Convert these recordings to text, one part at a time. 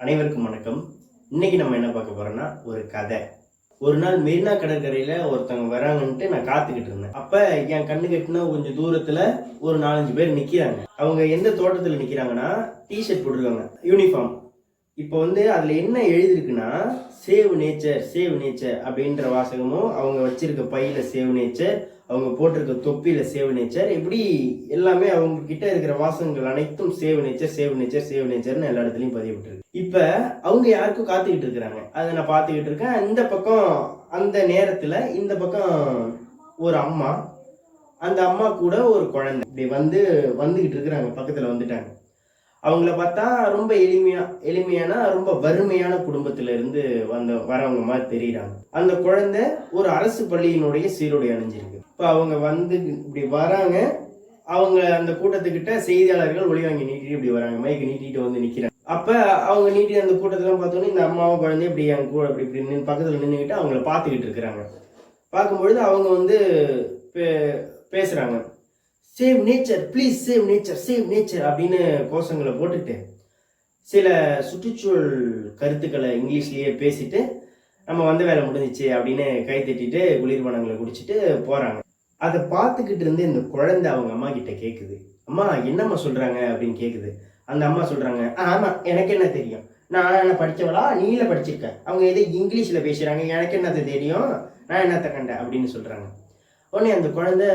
அனைவருக்கும் வணக்கம். இன்னைக்கு நம்ம என்ன பார்க்க போறோம்னா ஒரு கதை. ஒரு நாள் மெரினா கடற்கரையில ஒருத்தவங்க வராங்கன்ட்டு நான் காத்துக்கிட்டு இருந்தேன். அப்ப என் கண்ணு கட்டின கொஞ்சம் தூரத்துல ஒரு நாலஞ்சு பேர் நிக்கிறாங்க. அவங்க எந்த தோட்டத்துல நிக்கிறாங்கன்னா டிஷர்ட் போட்டிருக்காங்க யூனிஃபார்ம் இப்போ வந்து அதுல என்ன எழுதிருக்குன்னா சேவ் நேச்சர் சேவ் நேச்சர் அப்படின்ற வாசகமும் அவங்க வச்சிருக்க பையில சேவ் நேச்சர் அவங்க போட்டிருக்க தொப்பியில சேவ் நேச்சர் இப்படி எல்லாமே அவங்க கிட்ட இருக்கிற வாசகங்கள் அனைத்தும் save nature save nature save நேச்சர்னு எல்லா இடத்துலையும் பதிவிட்டுருக்கு இப்போ அவங்க யாருக்கும் காத்துக்கிட்டு இருக்கிறாங்க. அதை நான் பார்த்துக்கிட்டு இருக்கேன். இந்த பக்கம் அந்த நேரத்தில் இந்த பக்கம் ஒரு அம்மா அந்த அம்மா கூட ஒரு குழந்தை. இப்படி வந்து வந்துக்கிட்டு இருக்கிறாங்க. பக்கத்தில் வந்துட்டாங்க. அவங்கள பார்த்தா ரொம்ப எளிமையா எளிமையான ரொம்ப வறுமையான குடும்பத்துல இருந்து வந்த வரவங்க மாதிரி தெரியுறாங்க. அந்த குழந்தை ஒரு அரசு பள்ளியினுடைய சீருடை அணிஞ்சிருக்கு. இப்போ அவங்க வந்து இப்படி வராங்க. அவங்க அந்த கூட்டத்துக்கிட்ட செய்தியாளர்கள் ஒளி வாங்கி நீட்டிட்டு இப்படி வராங்க. மைக்கு நீட்டிட்டு வந்து நிற்கிறாங்க அப்போ அவங்க நீட்டி அந்த கூட்டத்தெல்லாம் பார்த்தோன்னே இந்த அம்மாவும் குழந்தையும் இப்படி என் கூட அப்படி இப்படி நின்று பக்கத்தில் நின்றுக்கிட்டு அவங்கள பார்த்துக்கிட்டு இருக்கிறாங்க. பார்க்கும்பொழுது அவங்க வந்து பே- பேசுகிறாங்க save nature please save nature save nature அப்படின்னு கோஷங்களை போட்டுட்டு சில சுற்றுச்சூழல் கருத்துக்களை இங்கிலீஷ்லேயே பேசிட்டு நம்ம வந்த வேலை முடிஞ்சிச்சு அப்படின்னு கை தட்டிட்டு குளிர்பானங்களை குடிச்சிட்டு போகிறாங்க அதை பார்த்துக்கிட்டு இருந்து இந்த குழந்தை அவங்க அம்மா கிட்ட கேட்குது அம்மா என்னம்மா சொல்கிறாங்க அப்படின்னு கேட்குது அந்த அம்மா சொல்கிறாங்க "ஆ, எனக்கு என்ன தெரியும்? நான் என்ன படிச்சவளா? நீல படிச்சிருக்கேன் அவங்க எதோ இங்கிலீஷில் பேசுகிறாங்க எனக்கு என்னத்தை தெரியும்? நான் என்னத்த கண்டேன்? அப்படின்னு சொல்கிறாங்க உடனே அந்த குழந்தை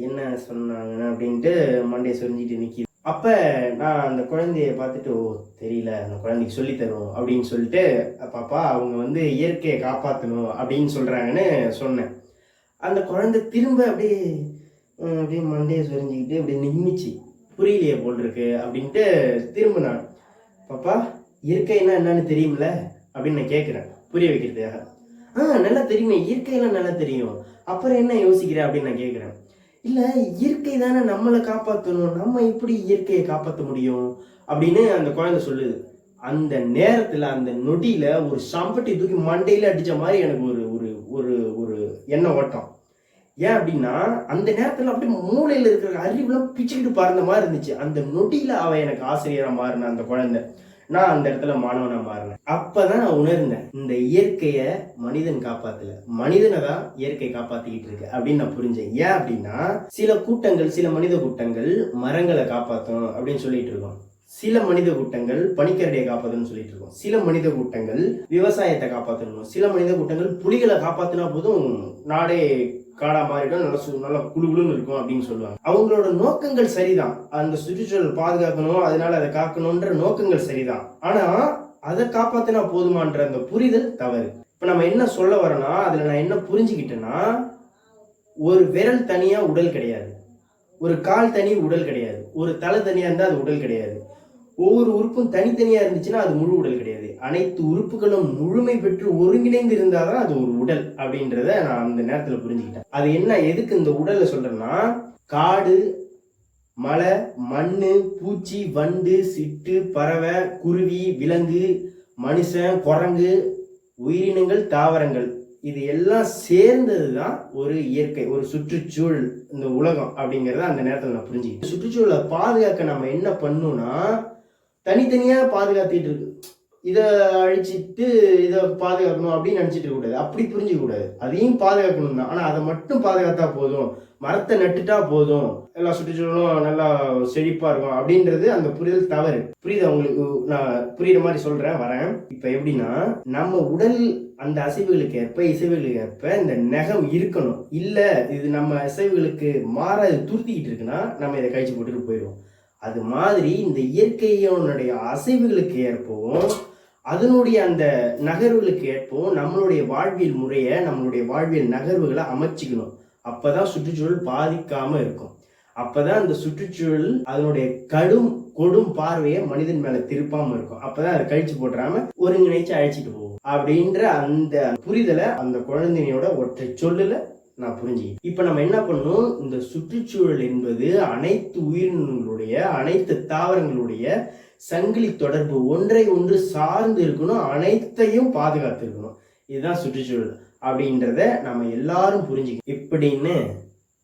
என்ன சொன்னாங்க அப்படின்ட்டு மண்டையை சொரிஞ்சிட்டு நிற்கிது அப்போ நான் அந்த குழந்தைய பார்த்துட்டு ஓ தெரியல. அந்த குழந்தைக்கு சொல்லித்தரும் அப்படின்னு சொல்லிட்டு பாப்பா அவங்க வந்து இயற்கையை காப்பாற்றணும் அப்படின்னு சொல்கிறாங்கன்னு சொன்னேன். அந்த குழந்தை திரும்ப அப்படியே அப்படியே மண்டையை சொரிஞ்சிக்கிட்டு அப்படியே நின்றுச்சு புரியலையே போல் இருக்கு அப்படின்ட்டு திரும்ப நான். பாப்பா இயற்கைன்னா என்னன்னு தெரியும்ல? அப்படின்னு நான் கேட்குறேன் புரிய வைக்கிறதுக்காக. ஆ நல்லா தெரியுமே இயற்கையெல்லாம் நல்லா தெரியும். அப்புறம் என்ன யோசிக்கிற? அப்படின்னு நான் கேட்குறேன் இல்லை இயற்கை தானே நம்மளை காப்பாற்றணும் நம்ம எப்படி இயற்கையை காப்பாற்ற முடியும்? அப்படின்னு அந்த குழந்தை சொல்லுது. அந்த நேரத்தில் அந்த நொடியில் ஒரு சம்பட்டி தூக்கி மண்டையில் அடித்த மாதிரி எனக்கு ஒரு ஒரு ஒரு ஒரு எண்ண ஓட்டம். ஏன் அப்படின்னா அந்த நேரத்தில் அப்படியே மூளையில் இருக்கிற அறிவுலாம் பிச்சுக்கிட்டு பறந்த மாதிரி இருந்துச்சு. அந்த நொடியில் அவள் எனக்கு ஆசிரியராக மாறின அந்த குழந்தை. நான் அந்த இடத்துல மாணவனாக மாறினேன். அப்போ தான் நான் உணர்ந்தேன் இந்த இயற்கையை மனிதன் காப்பாத்தல. மனிதனை தான் இயற்கை காப்பாத்திக்கிட்டு இருக்கு அப்படின்னு நான் புரிஞ்சேன். ஏன் அப்படின்னா சில கூட்டங்கள் சில மனித கூட்டங்கள் மரங்களை காப்பாற்றணும் அப்படின்னு சொல்லிட்டு இருக்கோம். சில மனித கூட்டங்கள் பனிக்கரடியை காப்பாற்றணும்னு சொல்லிட்டு இருக்கோம். சில மனித கூட்டங்கள் விவசாயத்தை காப்பாற்றணும் சில மனித கூட்டங்கள் புலிகளை காப்பாத்தினா போதும் நாடே காடா மாறிடும் நல்லா சு நல்லா குழுகுலுன்னு இருக்கும் அப்படின்னு சொல்லுவாங்க. அவங்களோட நோக்கங்கள் சரிதான். அந்த சுற்றுச்சூழல் பாதுகாக்கணும் அதனால அதை காக்கணும்ன்ற நோக்கங்கள் சரிதான். ஆனா அதை காப்பாத்தினா போதுமான்ற அந்த புரிதல் தவறு. இப்ப நம்ம என்ன சொல்ல வரோம்னா அதுல நான் என்ன புரிஞ்சுக்கிட்டேன்னா ஒரு விரல் தனியா உடல் கிடையாது. ஒரு கால் தனி உடல் கிடையாது. ஒரு தலை தனியா இருந்தா அது உடல் கிடையாது. ஒவ்வொரு உறுப்பும் தனித்தனியா இருந்துச்சுன்னா அது முழு உடல் கிடையாது. அனைத்து உறுப்புகளும் முழுமை பெற்று ஒருங்கிணைந்து இருந்தாதான் அது ஒரு உடல் அப்படின்றத நான் அந்த நேரத்துல புரிஞ்சுக்கிட்டேன். அது என்ன எதுக்கு இந்த உடல்ல சொல்றேன்னா காடு மலை மண் பூச்சி வண்டு சிட்டு பறவை குருவி விலங்கு மனுஷன் குரங்கு உயிரினங்கள் தாவரங்கள் இது எல்லாம் சேர்ந்தது தான் ஒரு இயற்கை ஒரு சுற்றுச்சூழல் இந்த உலகம் அப்படிங்கிறத அந்த நேரத்தில் நான் புரிஞ்சுக்கிட்டேன். சுற்றுச்சூழலை பாதுகாக்க நம்ம என்ன பண்ணணும்னா தனித்தனியாக பாதுகாத்துட்டு இருக்கு. இதை அழிச்சிட்டு இதை பாதுகாக்கணும் அப்படின்னு நினச்சிட்டு இருக்கக்கூடாது அப்படி புரிஞ்சுக்க கூடாது. அதையும் பாதுகாக்கணும் தான். ஆனால் அதை மட்டும் பாதுகாத்தா போதும். மரத்தை நட்டுட்டா போதும். எல்லா சுற்றுச்சூழலும் நல்லா செழிப்பாக இருக்கும் அப்படின்றது அந்த புரிதல் தவறு. புரியுது அவங்களுக்கு நான் புரியுற மாதிரி சொல்கிறேன் வரேன். இப்போ எப்படின்னா நம்ம உடல் அந்த அசைவுகளுக்கு ஏற்ப இசைவுகளுக்கு ஏற்ப இந்த நகம் இருக்கணும். இல்லை இது நம்ம அசைவுகளுக்கு மாற இது துருத்திக்கிட்டு இருக்குன்னா நம்ம இதை கழிச்சு போட்டுட்டு போயிடுவோம். அது மாதிரி இந்த இயற்கையோனுடைய அசைவுகளுக்கு ஏற்பவும் அதனுடைய அந்த நகர்வுகளுக்கு ஏற்பவும் நம்மளுடைய வாழ்வியல் முறையை நம்மளுடைய வாழ்வியல் நகர்வுகளை அமைச்சிக்கணும். அப்பதான் சுற்றுச்சூழல் பாதிக்காம இருக்கும். அப்பதான் அந்த சுற்றுச்சூழல் அதனுடைய கடும் கொடும் பார்வையை மனிதன் மேல திருப்பாம இருக்கும். அப்பதான் அதை கழிச்சு போட்டுறாம ஒருங்கிணைச்சு அழைச்சிட்டு போகும். அப்படின்ற அந்த புரிதலை அந்த குழந்தையோட ஒற்றை சொல்லுல நான் புரிஞ்சுக்கிட்டேன். இப்போ நம்ம என்ன பண்ணணும்? இந்த சுற்றுச்சூழல் என்பது அனைத்து உயிரினங்களுடைய அனைத்து தாவரங்களுடைய சங்கிலி தொடர்பு ஒன்றை ஒன்று சார்ந்து இருக்கணும் அனைத்தையும் பாதுகாத்து இருக்கணும் இதுதான் சுற்றுச்சூழல் அப்படின்றத நம்ம எல்லாரும் புரிஞ்சுக்கணும். இப்படின்னு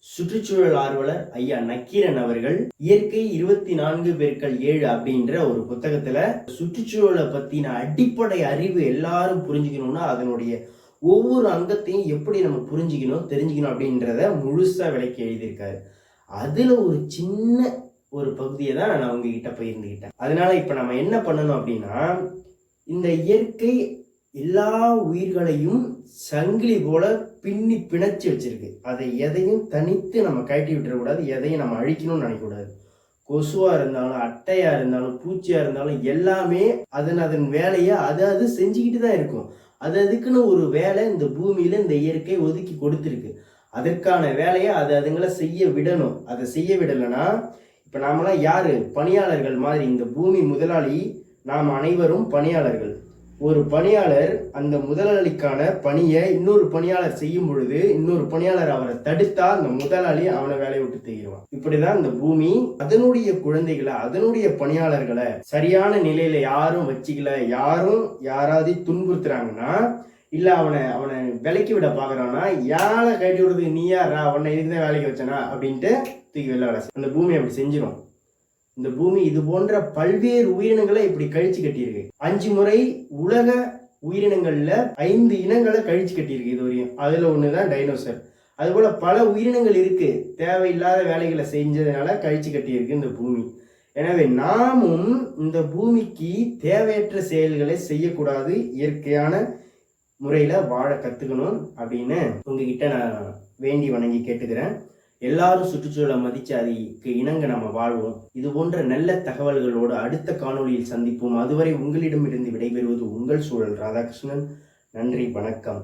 சுற்றுச்சூழல் ஆர்வலர் ஐயா நக்கீரன் அவர்கள் இயற்கை இருபத்தி நான்கு பெருக்கள் ஏழு அப்படின்ற ஒரு புத்தகத்துல சுற்றுச்சூழலை பத்தின அடிப்படை அறிவு எல்லாரும் புரிஞ்சுக்கணும்னா அதனுடைய ஒவ்வொரு அங்கத்தையும் எப்படி நம்ம புரிஞ்சுக்கணும் தெரிஞ்சுக்கணும் அப்படின்றத முழுசாக விளக்கி எழுதியிருக்காரு. அதில் ஒரு சின்ன ஒரு பகுதியை தான் நான் உங்ககிட்ட பகிர்ந்துக்கிட்டேன் அதனால இப்போ நம்ம என்ன பண்ணணும் அப்படின்னா இந்த இயற்கை எல்லா உயிர்களையும் சங்கிலி போல பின்னி பிணைச்சு வச்சிருக்கு. அதை எதையும் தனித்து நம்ம கழட்டி விட்டுறக்கூடாது எதையும் நம்ம அழிக்கணும்னு நினைக்கக்கூடாது. கொசுவாக இருந்தாலும் அட்டையாக இருந்தாலும் பூச்சியாக இருந்தாலும் எல்லாமே அதன் அதன் வேலையை அது அது செஞ்சுக்கிட்டு தான் இருக்கும். அது அதுக்குன்னு ஒரு வேலை இந்த பூமியில இந்த இயற்கை ஒதுக்கி கொடுத்துருக்கு. அதற்கான வேலையை அது அதுங்களை செய்ய விடணும். அதை செய்ய விடலைன்னா இப்போ நாமெல்லாம் யாரு? பணியாளர்கள் மாதிரி இந்த பூமி முதலாளி நாம் அனைவரும் பணியாளர்கள். ஒரு பணியாளர் அந்த முதலாளிக்கான பணியை இன்னொரு பணியாளர் செய்யும் பொழுது இன்னொரு பணியாளர் அவரை தடுத்தா அந்த முதலாளி அவனை வேலையை விட்டு தெரிவான் இப்படிதான் இந்த பூமி அதனுடைய குழந்தைகளை அதனுடைய பணியாளர்களை சரியான நிலையில யாரும் வச்சுக்கல யாரும் யாராவது துன்புறுத்துறாங்கன்னா இல்ல அவனை அவனை விலைக்கு விட பாக்குறான்னா யாரை கட்டி விடுறதுக்கு நீ யாரா உன்னை இதுதான் வேலைக்கு வச்சனா? அப்படின்ட்டு தூக்கி விளையாட அந்த பூமி அப்படி செஞ்சிடும் இந்த பூமி இது போன்ற பல்வேறு உயிரினங்களை இப்படி கழிச்சு கட்டியிருக்கு. அஞ்சு முறை உலக உயிரினங்கள்ல ஐந்து இனங்களை கழிச்சு கட்டியிருக்கு இது வரையும். அதுல ஒண்ணுதான் டைனோசர் அதுபோல பல உயிரினங்கள் இருக்கு. தேவையில்லாத வேலைகளை செஞ்சதுனால கழிச்சு கட்டியிருக்கு இந்த பூமி. எனவே நாமும் இந்த பூமிக்கு தேவையற்ற செயல்களை செய்யக்கூடாது. இயற்கையான முறையில வாழ கத்துக்கணும் அப்படின்னு உங்ககிட்ட நான் வேண்டி வணங்கி கேட்டுக்கிறேன். எல்லாரும் சுற்றுச்சூழலை மதிச்சு அதுக்கு இணங்க நம்ம வாழ்வோம். இது போன்ற நல்ல தகவல்களோடு அடுத்த காணொளியில் சந்திப்போம். அதுவரை உங்களிடமிருந்து விடைபெறுவது உங்கள் சூழல் ராதாகிருஷ்ணன். நன்றி வணக்கம்.